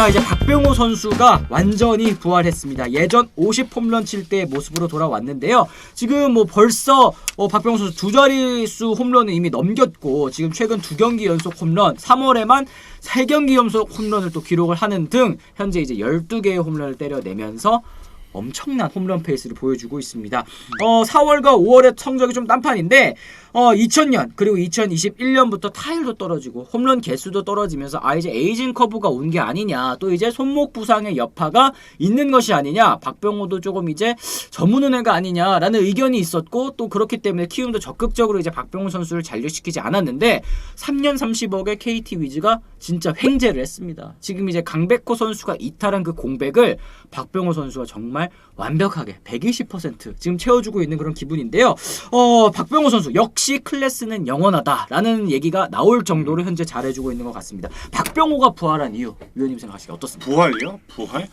자 이제 박병호 선수가 완전히 부활했습니다. 예전 50 홈런 칠 때의 모습으로 돌아왔는데요. 지금 뭐 벌써 어, 박병호 선수 두 자릿수 홈런을 이미 넘겼고 지금 최근 두 경기 연속 홈런, 3월에만 세 경기 연속 홈런을 또 기록을 하는 등 현재 이제 12개의 홈런을 때려내면서 엄청난 홈런 페이스를 보여주고 있습니다. 어, 4월과 5월의 성적이 좀 딴판인데 어, 2000년 그리고 2021년부터 타율도 떨어지고 홈런 개수도 떨어지면서 아 이제 에이징 커브가 온 게 아니냐 또 이제 손목 부상의 여파가 있는 것이 아니냐 박병호도 조금 이제 전문은 애가 아니냐라는 의견이 있었고 또 그렇기 때문에 키움도 적극적으로 이제 박병호 선수를 잔류시키지 않았는데 3년 30억의 KT 위즈가 진짜 횡재를 했습니다. 지금 이제 강백호 선수가 이탈한 그 공백을 박병호 선수가 정말 완벽하게 120% 지금 채워주고 있는 그런 기분인데요. 어, 박병호 선수 역시 클래스는 영원하다라는 얘기가 나올 정도로 현재 잘해주고 있는 것 같습니다. 박병호가 부활한 이유 위원님 생각하시기에 어떻습니까? 부활이요? 부활?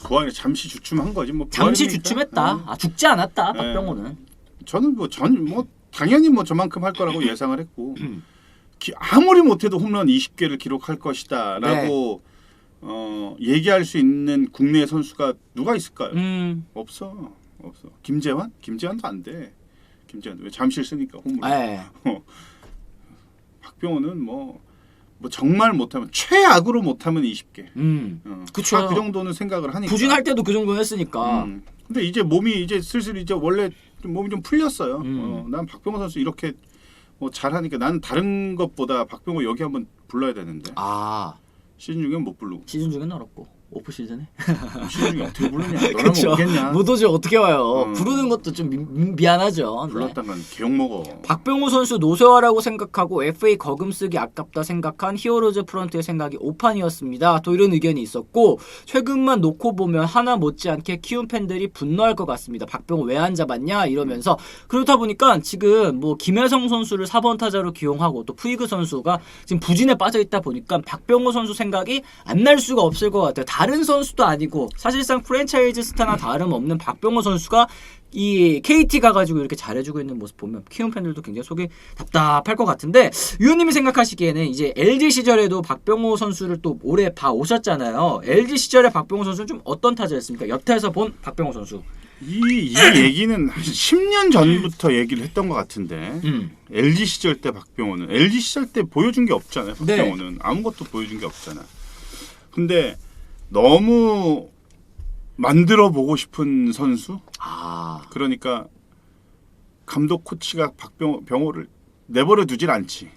부활이 잠시 주춤한 거지 뭐. 잠시 부활입니까? 주춤했다. 네. 아, 죽지 않았다. 네. 박병호는. 저는 뭐 전 뭐 당연히 뭐 저만큼 할 거라고 예상을 했고 기- 아무리 못해도 홈런 20개를 기록할 것이다라고 네. 어, 얘기할 수 있는 국내 선수가 누가 있을까요? 음, 없어, 없어. 김재환? 김재환도 안 돼. 김재환 왜 잠실 쓰니까 홈런. 네. 박병호는 뭐, 뭐 정말 못하면 최악으로 못하면 20개. 음. 어, 그쵸. 다그 정도는 생각을 하니까. 부진할 때도 그 정도 했으니까. 음. 근데 이제 몸이 이제 슬슬 이제 원래 좀 몸이 좀 풀렸어요. 음. 어, 난 박병호 선수 이렇게 뭐 잘하니까 나는 다른 것보다 박병호 여기 한번 불러야 되는데 아, 시즌 중에 못 부르고 시즌 중엔 어렵고. 오프 시즌에? 시즌 중에 어떻게 부르냐? 너라면 그쵸. 오겠냐? 못 오죠. 어떻게 와요? 음. 부르는 것도 좀 미, 미안하죠. 네. 불렀단 건 개욕 먹어. 박병호 선수 노쇠화라고 생각하고 FA 거금 쓰기 아깝다 생각한 히어로즈 프런트의 생각이 오판이었습니다. 또 이런 의견이 있었고 최근만 놓고 보면 하나 못지않게 키움 팬들이 분노할 것 같습니다. 박병호 왜 안 잡았냐 이러면서 그렇다 보니까 지금 뭐 김혜성 선수를 4번 타자로 기용하고 또 푸이그 선수가 지금 부진에 빠져 있다 보니까 박병호 선수 생각이 안 날 수가 없을 것 같아요. 다른 선수도 아니고 사실상 프랜차이즈 스타나 다름없는 박병호 선수가 이 KT 가가지고 이렇게 잘해주고 있는 모습 보면 키움 팬들도 굉장히 속이 답답할 것 같은데 위원님이 생각하시기에는 이제 LG 시절에도 박병호 선수를 또 오래 봐 오셨잖아요. LG 시절에 박병호 선수는 좀 어떤 타자였습니까? 여태에서 본 박병호 선수. 이, 이 얘기는 한 10년 전부터 얘기를 했던 것 같은데 음. LG 시절 때 박병호는 LG 시절 때 보여준 게 없잖아요. 네. 박병호는 아무것도 보여준 게 없잖아. 근데 너무 만들어 보고 싶은 선수 아, 그러니까 감독 코치가 박병호를 내버려 두질 않지.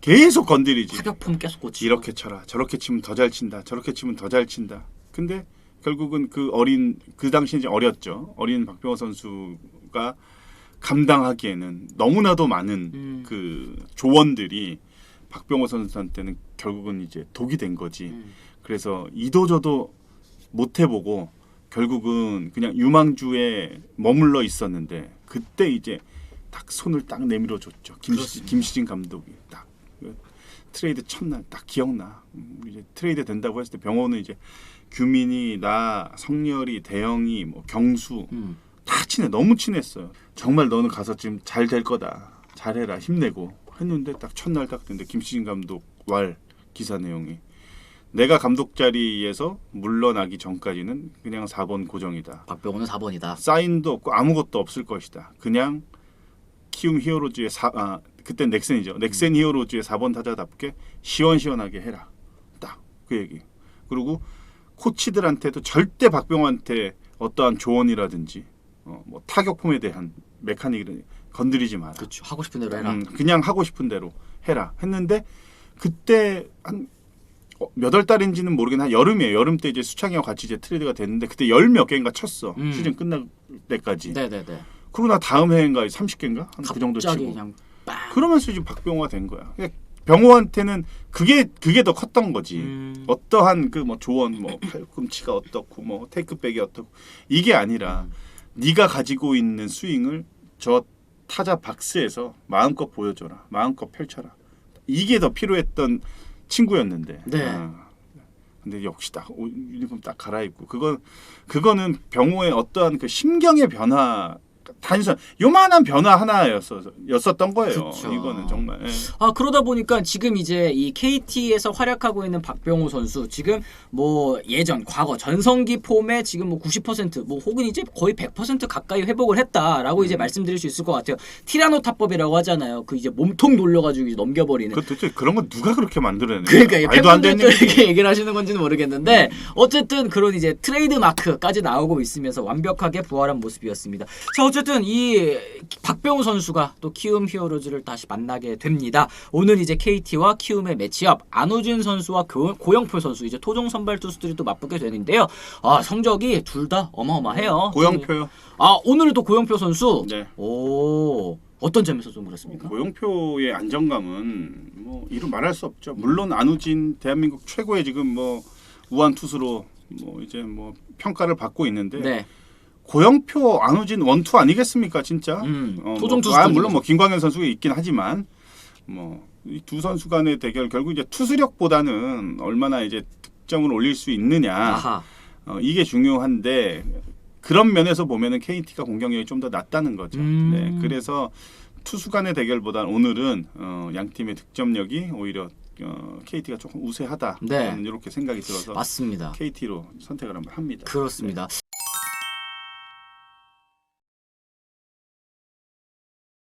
계속 건드리지. 타격품 계속 고치. 이렇게 쳐라. 저렇게 치면 더 잘 친다. 저렇게 치면 더 잘 친다. 근데 결국은 그 어린 그 당시 이제 어렸죠. 어린 박병호 선수가 감당하기에는 너무나도 많은 음. 그 조언들이 박병호 선수한테는 결국은 이제 독이 된 거지. 음. 그래서 이도저도 못 해보고 결국은 그냥 유망주에 머물러 있었는데 그때 이제 딱 손을 딱 내밀어 줬죠. 김시. 김시진 감독이 딱그 트레이드 첫날 딱 기억나. 음, 이제 트레이드 된다고 했을 때 병호는 이제 규민이 나 성열이 대영이 뭐 경수 음. 다 친해 너무 친했어요. 정말 너는 가서 지금 잘 될 거다. 잘해라 힘내고 했는데 딱 첫날 딱 됐는데 김시진 감독 왈 기사 내용이 내가 감독 자리에서 물러나기 전까지는 그냥 4번 고정이다. 박병호는 4번이다. 사인도 없고 아무것도 없을 것이다. 그냥 키움 히어로즈의 사, 아 그때 넥센이죠. 넥센 히어로즈의 4번 타자답게 시원시원하게 해라. 딱 그 얘기. 그리고 코치들한테도 절대 박병호한테 어떠한 조언이라든지 어, 뭐 타격폼에 대한 메카닉을 건드리지 마라. 그렇죠. 하고 싶은 대로 해라. 음, 그냥 하고 싶은 대로 해라 했는데 그때 한 어, 몇 월 달인지는 모르겠는데 한 여름이에요. 여름 때 이제 수창이와 같이 이제 트레이드가 됐는데 그때 열 몇 개인가 쳤어. 음. 시즌 끝날 때까지. 네네네. 그러고 나 다음 해인가 30개인가 한 그 정도 치고. 그러면서 지금 박병호가 된 거야. 병호한테는 그게 그게 더 컸던 거지. 음. 어떠한 그 뭐 조언 뭐 팔꿈치가 어떻고 뭐 테이크백이 어떻고 이게 아니라 네가 가지고 있는 스윙을 저 타자 박스에서 마음껏 보여줘라 마음껏 펼쳐라 이게 더 필요했던 친구였는데 네. 아, 근데 역시 딱 옷, 유니폼 딱 갈아입고 그건 그거는 병호의 어떠한 그 심경의 변화 단순 요만한 변화 하나였었던 거예요. 그쵸. 이거는 정말 예. 아 그러다 보니까 지금 이제 이 KT에서 활약하고 있는 박병호 선수 지금 뭐 예전 과거 전성기 폼에 지금 뭐 90%뭐 혹은 이제 거의 100% 가까이 회복을 했다라고 음. 이제 말씀드릴 수 있을 것 같아요. 티라노 타법이라고 하잖아요. 그 이제 몸통 돌려가지고 이제 넘겨버리는. 그 도대체 그런 건 누가 그렇게 만들어내는 그러니까 이 말도 안 되는 팬분들도 이렇게 얘기를 하시는 건지는 모르겠는데 어쨌든 그런 이제 트레이드 마크까지 나오고 있으면서 완벽하게 부활한 모습이었습니다. 자 어쨌든 이 박병호 선수가 또 키움 히어로즈를 다시 만나게 됩니다. 오늘 이제 KT와 키움의 매치업 안우진 선수와 고, 고영표 선수 이제 토종 선발 투수들이 또 맞붙게 되는데요. 아 성적이 둘 다 어마어마해요. 고영표요. 아 오늘은 또 고영표 선수. 네. 오 어떤 점에서 좀 그렇습니까? 고영표의 안정감은 뭐 이루 말할 수 없죠. 물론 안우진 대한민국 최고의 지금 뭐 우한 투수로 뭐 이제 뭐 평가를 받고 있는데 네. 고영표 안우진 원투 아니겠습니까 진짜? 음, 어, 토종 뭐, 투수 아. 물론 뭐 김광현 선수가 있긴 하지만 뭐이두 선수 간의 대결 결국 이제 투수력보다는 얼마나 이제 득점을 올릴 수 있느냐 아하. 어, 이게 중요한데 그런 면에서 보면은 KT가 공격력이 좀 더 낮다는 거죠. 음. 네, 그래서 투수 간의 대결보다 오늘은 어, 양 팀의 득점력이 오히려 어, KT가 조금 우세하다. 네. 저는 이렇게 생각이 들어서 맞습니다. KT로 선택을 한번 합니다. 그렇습니다.